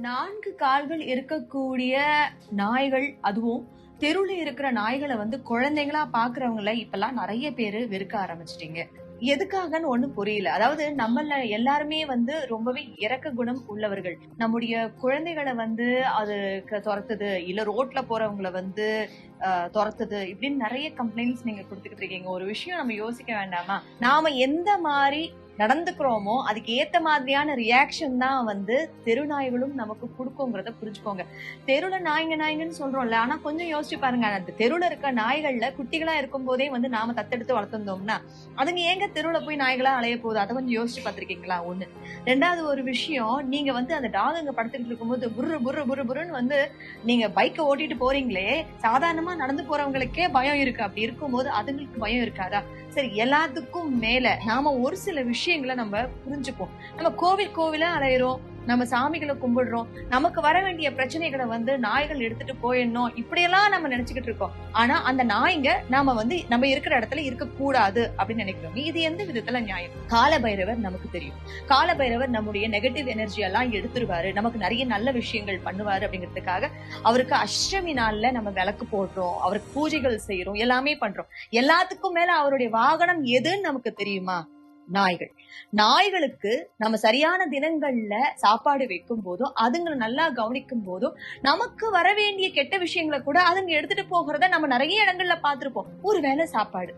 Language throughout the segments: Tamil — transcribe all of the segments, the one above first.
நான்கு கால்கள் இருக்கக்கூடிய நாய்கள் அதுவும் தெருவில் இருக்கிற நாய்களை வந்து குழந்தைங்களா பாக்குறவங்கள இப்பெல்லாம் நிறைய பேரு வெறுக்க ஆரம்பிச்சிட்டீங்க. எதுக்காகன்னு ஒண்ணு புரியல. அதாவது நம்மள எல்லாருமே வந்து ரொம்பவே இறக்க குணம் உள்ளவர்கள். நம்முடைய குழந்தைகளை வந்து அது க- துரத்துது இல்ல ரோட்ல போறவங்கள வந்து துரத்துது இப்படின்னு நிறைய கம்ப்ளைண்ட்ஸ் நீங்க கொடுத்துக்கிட்டு இருக்கீங்க. ஒரு விஷயம் நம்ம யோசிக்க வேண்டாமா? நாம எந்த மாதிரி நடந்துக்கிறோமோ அதுக்கு ஏத்த மாதிரியான ரியாக்ஷன் தான் வந்து தெரு நாய்களும் நமக்கு கொடுக்குங்கிறத புரிஞ்சுக்கோங்க. தெருல நாய்ங்க நாய்ங்கன்னு சொல்றோம்ல ஆனா கொஞ்சம் யோசிச்சு பாருங்க அந்த தெருல இருக்க நாய்கள்ல குட்டிகளா இருக்கும் போதே வந்து நாம தத்தெடுத்து வளர்த்திருந்தோம்னா அதுங்க ஏங்க தெருல போய் நாய்களா அலைய போகுது? அதை கொஞ்சம் யோசிச்சு பார்த்திருக்கீங்களா? ஒண்ணு. ரெண்டாவது ஒரு விஷயம் நீங்க வந்து அந்த டாக் அங்க படுத்துக்கிட்டு இருக்கும்போது புரு புரு புரு புருன்னு வந்து நீங்க பைக்கை ஓட்டிட்டு போறீங்களே சாதாரணமா நடந்து போறவங்களுக்கே பயம் இருக்கு. அப்படி இருக்கும்போது அதுங்களுக்கு பயம் இருக்காதா? சரி எல்லாத்துக்கும் மேல நாம ஒரு சில விஷயம் விஷயங்களை நம்ம புரிஞ்சுப்போம். நம்ம கோவில் கோவிலா அலையிறோம் நம்ம சாமிகளை கும்பிடுறோம் நமக்கு வர வேண்டிய பிரச்சனைகளை வந்து நாய்கள் எடுத்துட்டு போயிடணும் இப்படியெல்லாம் நம்ம நினைச்சுக்கிட்டு இருக்கோம். ஆனா அந்த நாய்ங்க நாம வந்து நம்ம இருக்கிற இடத்துல இருக்க கூடாது அப்படின்னு நினைக்கிறோம். இது எந்த விதத்துல நியாயம்? கால பைரவர் நமக்கு தெரியும். கால பைரவர் நம்முடைய நெகட்டிவ் எனர்ஜி எல்லாம் எடுத்துருவாரு. நமக்கு நிறைய நல்ல விஷயங்கள் பண்ணுவாரு அப்படிங்கிறதுக்காக அவருக்கு அஷ்டமி நாள்ல நம்ம விளக்கு போடுறோம் அவருக்கு பூஜைகள் செய்யறோம் எல்லாமே பண்றோம். எல்லாத்துக்கும் மேல அவருடைய வாகனம் எதுன்னு நமக்கு தெரியுமா? நாய்கள். நாய்களுக்கு நம்ம சரியான தினங்கள்ல சாப்பாடு வைக்கும் போதும் அதுங்களை நல்லா கவனிக்கும் போதும் நமக்கு வர வேண்டிய கெட்ட விஷயங்களை கூட அதுங்க எடுத்துட்டு போகிறத நம்ம நிறைய இடங்கள்ல பார்த்திருப்போம். ஒருவேளை சாப்பாடு.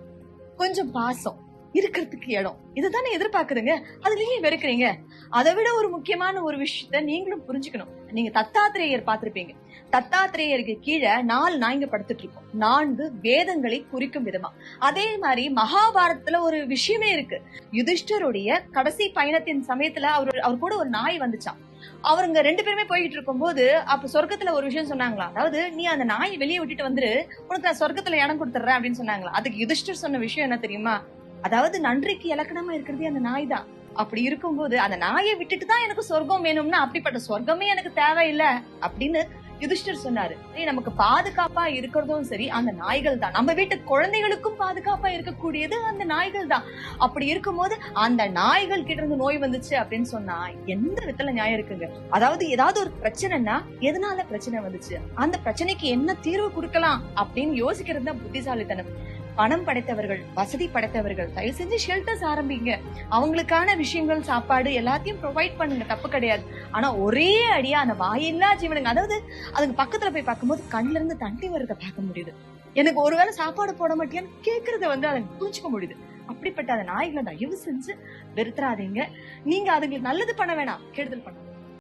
கொஞ்சம் பாசம். இருக்கிறதுக்கு இடம். இதுதானே எதிர்பார்க்குதுங்க? அதுலயே வெறுக்கிறீங்க. அதை விட ஒரு முக்கியமான ஒரு விஷயத்த நீங்களும் புரிஞ்சுக்கணும். நீங்க தத்தாத்திரேயர் பார்த்திருப்பீங்க. தத்தாத்திரேயருக்கு கீழே நாலு நாய்ங்க படுத்துட்டு இருக்கும் நான்கு வேதங்களை குறிக்கும் விதமா. அதே மாதிரி மகாபாரதத்துல ஒரு விஷயமே இருக்கு. யுதிஷ்டருடைய கடைசி பயணத்தின் சமயத்துல அவர் அவர் கூட ஒரு நாய் வந்துச்சான் அவருங்க ரெண்டு பேருமே போயிட்டு இருக்கும்போது அப்ப சொர்க்கத்துல ஒரு விஷயம் சொன்னாங்களா? அதாவது நீ அந்த நாயை வெளியே விட்டுட்டு வந்துரு. உனக்கு நான் சொர்க்கத்துல இடம் கொடுத்துறேன் அப்படின்னு சொன்னாங்களா? அதுக்கு யுதிஷ்டர் சொன்ன விஷயம் என்ன தெரியுமா? அதாவது நன்றிக்கு இலக்கணமா இருக்கிறதே அந்த நாய் தான் அப்படி இருக்கும்போது அந்த நாயை விட்டுட்டு தான் எனக்கு சொர்க்கம் வேணும்னா அப்படிப்பட்ட சொர்க்கமே எனக்கு தேவையில்லை அப்படின்னு யுதிஷ்டர் சொன்னாரு. ஏய், நமக்கு பாதுகாப்பா இருக்கிறதும் சரி அந்த நாய்கள் தான் நம்ம வீட்டு குழந்தைகளுக்கும் பாதுகாப்பா இருக்கக்கூடியது அந்த நாய்கள் தான் அப்படி இருக்கும்போது அந்த நாய்கள் கிட்ட இருந்து நோய் வந்துச்சு அப்படின்னு சொன்னா எந்த விதத்துல நியாயம் இருக்குங்க? அதாவது ஏதாவது ஒரு பிரச்சனைனா எதனால பிரச்சனை வந்துச்சு? அந்த பிரச்சனைக்கு என்ன தீர்வு கொடுக்கலாம் அப்படின்னு யோசிக்கிறது தான் புத்திசாலித்தனம். பணம் படைத்தவர்கள் வசதி படைத்தவர்கள் தயவு செஞ்சு ஷெல்டர்ஸ் ஆரம்பிங்க. அவங்களுக்கான விஷயங்கள் சாப்பாடு எல்லாத்தையும் ப்ரொவைட் பண்ணுங்க தப்பு கிடையாது. ஆனா ஒரே அடியா அந்த வாயில்லா ஜீவனுங்க. அதாவது அதுங்க பக்கத்துல போய் பார்க்கும்போது கண்ல இருந்து தண்ணி வரத பார்க்க முடியுது. எனக்கு ஒருவேளை சாப்பாடு போட மாட்டியான்னு கேக்குறத வந்து அதை புரிஞ்சுக்க முடியுது. அப்படிப்பட்ட அந்த நாய்களை தயவு செஞ்சு வெறுத்துறாதீங்க. நீங்க அதுங்களுக்கு நல்லது பண்ண வேணாம் கெடுதல் பண்ண